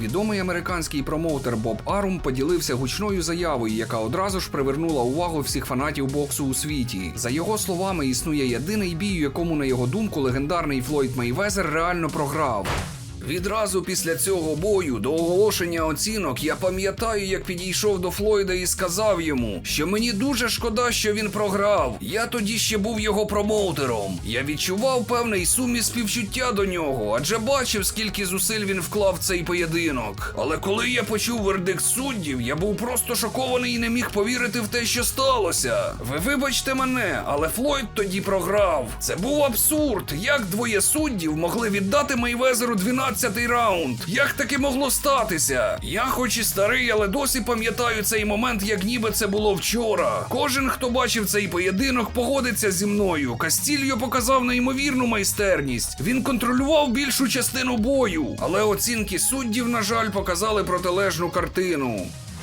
Відомий американський промоутер Боб Арум поділився гучною заявою, яка одразу ж привернула увагу всіх фанатів боксу у світі. За його словами, існує єдиний бій, у якому, на його думку, легендарний Флойд Мейвезер реально програв. Відразу після цього бою до оголошення оцінок я пам'ятаю, як підійшов до Флойда і сказав йому, що мені дуже шкода, що він програв. Я тоді ще був його промоутером. Я відчував певний суміс співчуття до нього, адже бачив, скільки зусиль він вклав цей поєдинок. Але коли я почув вердикт суддів, я був просто шокований і не міг повірити в те, що сталося. Ви вибачте мене, але Флойд тоді програв. Це був абсурд. Як двоє суддів могли віддати Мейвезеру 12-й раунд? Як таке могло статися? Я, хоч і старий, але досі пам'ятаю цей момент, як ніби це було вчора. Кожен, хто бачив цей поєдинок, погодиться зі мною. Кастільо показав неймовірну майстерність. Він контролював більшу частину бою, але оцінки суддів, на жаль, показали протилежну картину.